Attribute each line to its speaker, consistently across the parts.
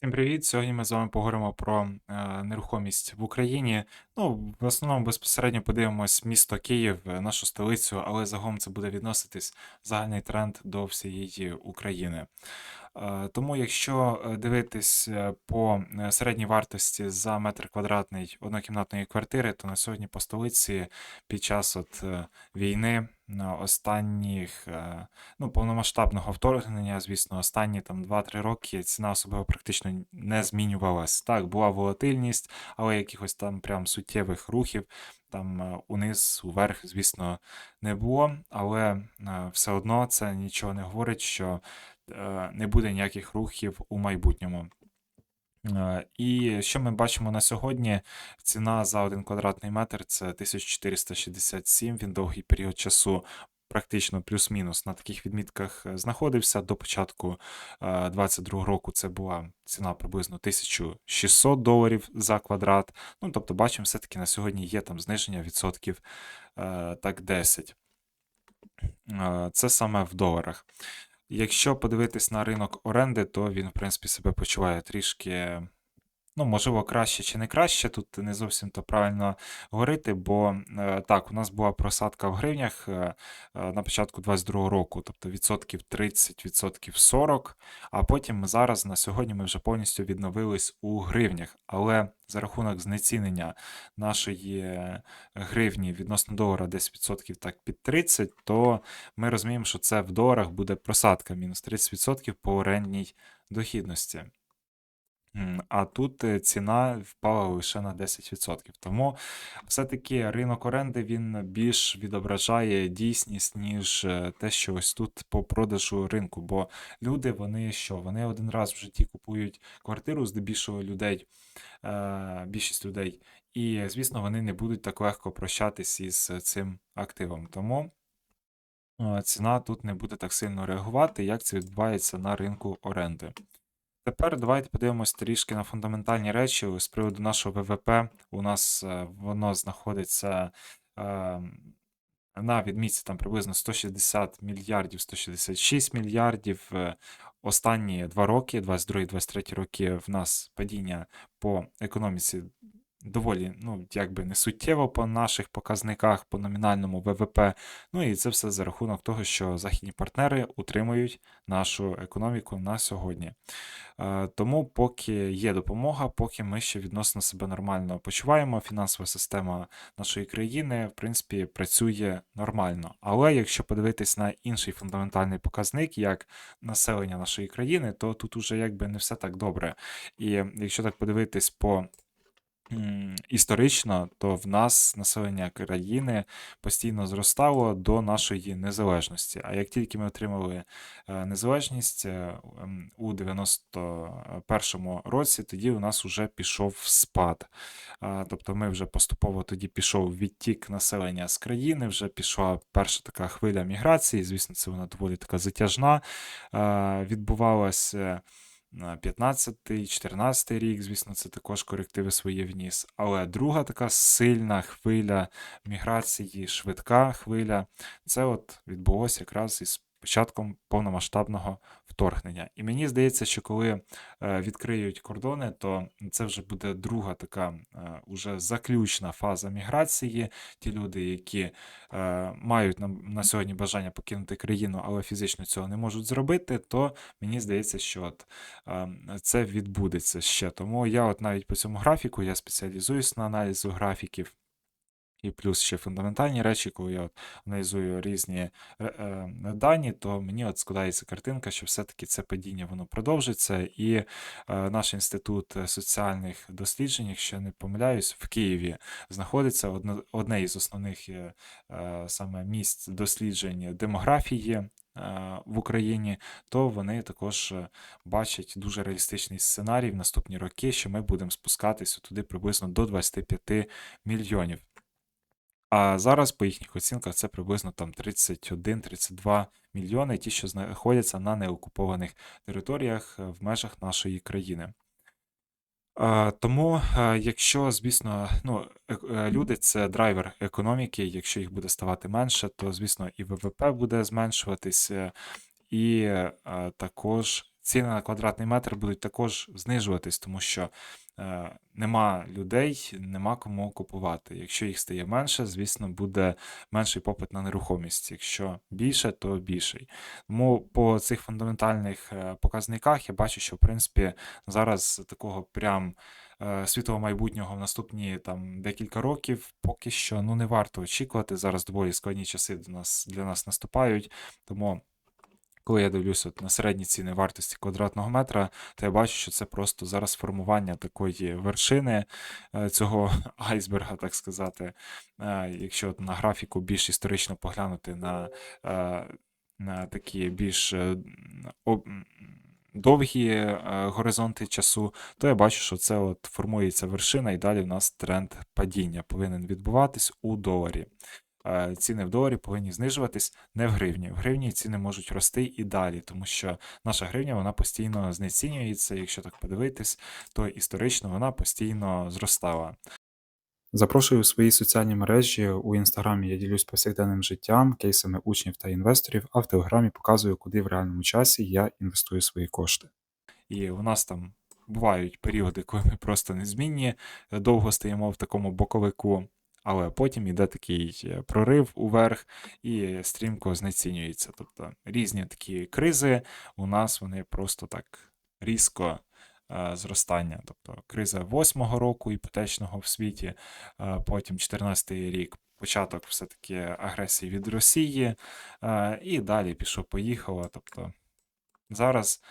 Speaker 1: Всім привіт! Сьогодні ми з вами поговоримо про е, нерухомість в Україні. Ну, в основному безпосередньо подивимось місто Київ, е, нашу столицю, але загалом це буде відноситись загальний тренд до всієї України. Е, Тому, якщо е, дивитись е, по середній вартості за метр квадратний однокімнатної квартири, то на сьогодні по столиці під час от війни останніх ну, повномасштабного вторгнення, звісно, останні там 2-3 роки ціна особливо практично не змінювалась. Так, була волатильність, але якихось там прям суттєвих рухів там униз, уверх, звісно, не було. Але все одно це нічого не говорить, що не буде ніяких рухів у майбутньому. Е, І що ми бачимо на сьогодні? Ціна за один квадратний метр це 1467. Він довгий період часу, практично плюс-мінус на таких відмітках е, знаходився. До початку 2022 року це була ціна приблизно 1600 доларів за квадрат. Ну, тобто, бачимо, все-таки на сьогодні є там зниження відсотків е, так 10. Е, Це саме в доларах. Якщо подивитись на ринок оренди, то він, в принципі, себе почуває трішки, ну, можливо, краще чи не краще. Тут не зовсім то правильно говорити, бо е, так, у нас була просадка в гривнях е, е, на початку 22 року, тобто відсотків 30, відсотків 40, а потім ми зараз на сьогодні ми вже повністю відновились у гривнях. Але за рахунок знецінення нашої гривні відносно долара десь відсотків так під 30, то ми розуміємо, що це в доларах буде просадка мінус 30% по орендній дохідності. А тут е, ціна впала лише на 10%. Тому все-таки ринок оренди він більш відображає дійсність, ніж е, те, що ось тут по продажу ринку. Бо люди, вони що? Вони один раз в житті купують квартиру, здебільшого людей, е, більшість людей, і, звісно, вони не будуть так легко прощатись із цим активом. Тому ціна тут не буде так сильно реагувати, як це відбувається на ринку оренди. Тепер давайте подивимось трішки на фундаментальні речі з приводу нашого ВВП. У нас е, воно знаходиться е, на відмітці там приблизно 160 мільярдів, 166 мільярдів. Е, Останні два роки, 22-23 роки, в нас падіння по економіці доволі, ну, якби не суттєво по наших показниках, по номінальному ВВП. Ну і це все за рахунок того, що західні партнери утримують нашу економіку на сьогодні. Е, Тому, поки є допомога, поки ми ще відносно себе нормально почуваємо, фінансова система нашої країни, в принципі, працює нормально. Але якщо подивитись на інший фундаментальний показник, як населення нашої країни, то тут уже якби не все так добре. І якщо так подивитись по Історично, то в нас населення країни постійно зростало до нашої незалежності. А як тільки ми отримали е, незалежність е, у 91-му році, тоді у нас вже пішов спад. Тобто ми вже поступово тоді пішов відтік населення з країни, вже пішла перша така хвиля міграції. Звісно, це вона доволі така затяжна е, відбувалася. 15-й, 14 рік, звісно, це також корективи свої вніс. Але друга така сильна хвиля міграції, швидка хвиля, це от відбулося якраз із початком повномасштабного вторгнення. І мені здається, що коли е, відкриють кордони, то це вже буде друга така е, уже заключна фаза міграції. Ті люди, які е, мають на, сьогодні бажання покинути країну, але фізично цього не можуть зробити, то мені здається, що от, це відбудеться ще. Тому я от навіть по цьому графіку я спеціалізуюсь на аналізу графіків. І плюс ще фундаментальні речі, коли я от аналізую різні е, е, дані, то мені от складається картинка, що все-таки це падіння воно продовжиться. І е, наш інститут соціальних досліджень, якщо не помиляюсь, в Києві знаходиться одне, із основних саме місць досліджень демографії. В Україні, то вони також бачать дуже реалістичний сценарій в наступні роки, що ми будемо спускатися туди приблизно до 25 мільйонів. А зараз, по їхніх оцінках, це приблизно там 31-32 мільйони, ті, що знаходяться на неокупованих територіях е, в межах нашої країни. Тому, е, якщо, звісно, ну, е- люди це драйвер економіки, якщо їх буде ставати менше, то, звісно, і ВВП буде зменшуватися, і також ціни на квадратний метр будуть також знижуватись, тому що е, нема людей, нема кому купувати. Якщо їх стає менше, звісно, буде менший попит на нерухомість. Якщо більше, то більший. Тому по цих фундаментальних е, показниках я бачу, що в принципі зараз такого прям е, світлого майбутнього в наступні там декілька років поки що ну не варто очікувати. Зараз доволі складні часи до нас для нас наступають. Тому коли я дивлюся от на середні ціни вартості квадратного метра, то я бачу, що це просто зараз формування такої вершини е, цього айсберга, так сказати. Е, Якщо на графіку більш історично поглянути на, е, на такі більш довгі горизонти часу, то я бачу, що це от формується вершина, і далі в нас тренд падіння повинен відбуватись у доларі. Е, Ціни в доларі повинні знижуватись не в гривні. В гривні ціни можуть рости і далі, тому що наша гривня вона постійно знецінюється. Якщо так подивитись, то історично вона постійно зростала.
Speaker 2: Запрошую у свої соціальні мережі. У інстаграмі я ділюсь повсякденним життям, кейсами учнів та інвесторів, а в телеграмі показую, куди в реальному часі я інвестую свої кошти.
Speaker 1: І у нас там бувають періоди, коли ми просто незмінні, довго стоїмо в такому боковику, але потім йде такий е, прорив уверх і стрімко знецінюється. Тобто різні такі кризи у нас вони просто так різко е, зростання. Тобто криза восьмого року іпотечного в світі, е, потім 14-й рік. Початок все-таки агресії від Росії, і далі пішло-поїхало. Тобто зараз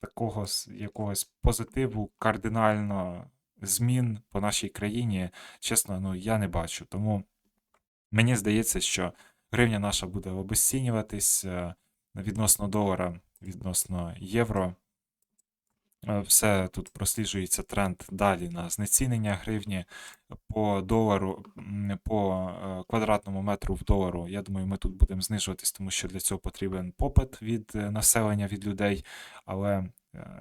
Speaker 1: такого якогось позитиву кардинально змін по нашій країні, чесно, ну я не бачу. Тому мені здається, що гривня наша буде обесцінюватись е, відносно долара, відносно євро. Е, Все тут просліджується тренд далі на знецінення гривні по долару, по е, квадратному метру в долару. Я думаю, ми тут будемо знижуватись, тому що для цього потрібен попит від населення, від людей. Але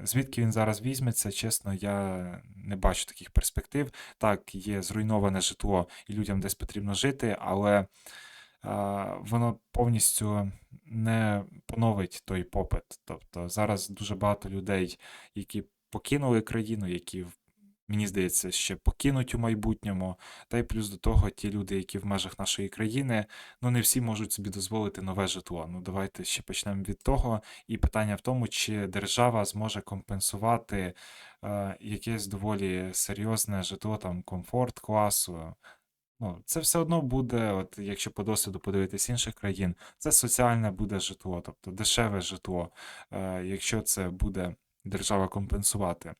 Speaker 1: звідки він зараз візьметься, чесно, я не бачу таких перспектив. Так, є зруйноване житло, і людям десь потрібно жити, але а, воно повністю не поновить той попит. Тобто зараз дуже багато людей, які покинули країну, які, в- мені здається, ще покинуть у майбутньому. Та й плюс до того, ті люди, які в межах нашої країни, ну не всі можуть собі дозволити нове житло. Ну давайте ще почнемо від того. І питання в тому, чи держава зможе компенсувати е, якесь доволі серйозне житло, там комфорт класу. Ну, це все одно буде, от якщо по досвіду подивитись інших країн, це соціальне буде житло, тобто дешеве житло, е, якщо це буде держава компенсувати.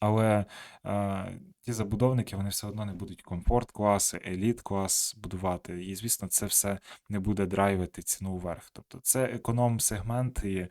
Speaker 1: Але е, ті забудовники вони все одно не будуть комфорт класи, еліт клас будувати. І, звісно, це все не буде драйвити ціну вверх. Тобто це економ-сегмент, і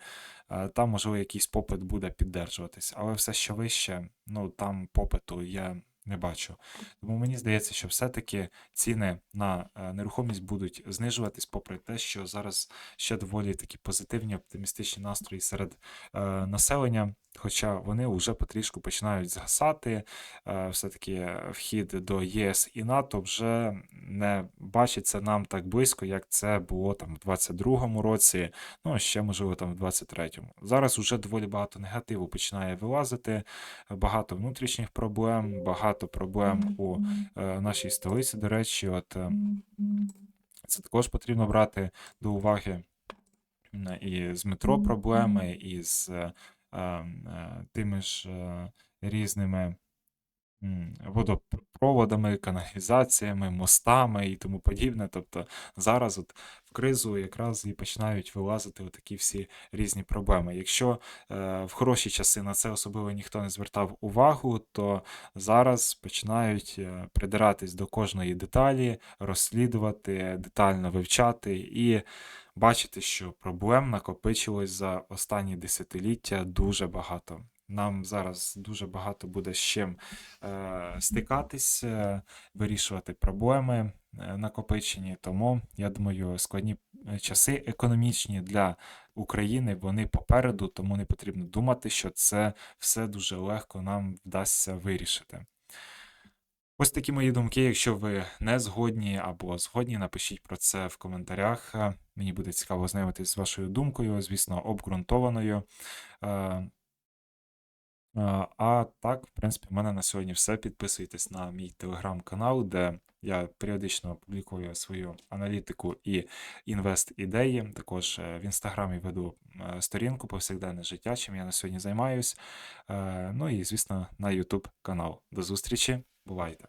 Speaker 1: е, там, можливо, якийсь попит буде піддержуватись. Але все, що вище, ну там попиту я не бачу. Тому мені здається, що все-таки ціни на е, нерухомість будуть знижуватись, попри те, що зараз ще доволі такі позитивні, оптимістичні настрої серед е, населення. Хоча вони вже потрішку починають згасати, е, все-таки вхід до ЄС і НАТО вже не бачиться нам так близько, як це було там в 22-му році, ну ще можливо там в 23-му. Зараз вже доволі багато негативу починає вилазити, багато внутрішніх проблем, багато проблем у е, нашій столиці. До речі, от е, це також потрібно брати до уваги. І з метро проблеми, і з тими ж е, різними м, водопроводами, каналізаціями, мостами і тому подібне. Тобто зараз от в кризу якраз і починають вилазити такі всі різні проблеми. Якщо е, в хороші часи на це особливо ніхто не звертав увагу, то зараз починають е, придиратись до кожної деталі, розслідувати, детально вивчати і бачити, що проблем накопичилось за останні десятиліття дуже багато. Нам зараз дуже багато буде з чим е, стикатись, е, вирішувати проблеми е, накопичені. Тому я думаю, складні часи економічні для України вони попереду, тому не потрібно думати, що це все дуже легко нам вдасться вирішити. Ось такі мої думки. Якщо ви не згодні або згодні, напишіть про це в коментарях. Мені буде цікаво ознайомитись з вашою думкою, звісно, обґрунтованою. А так, в принципі, в мене на сьогодні все. Підписуйтесь на мій телеграм-канал, де я періодично публікую свою аналітику і інвест-ідеї. Також е, в інстаграмі веду е, сторінку повсякденне життя, чим я на сьогодні займаюсь. Е, Ну і, звісно, на YouTube канал. До зустрічі, бувайте!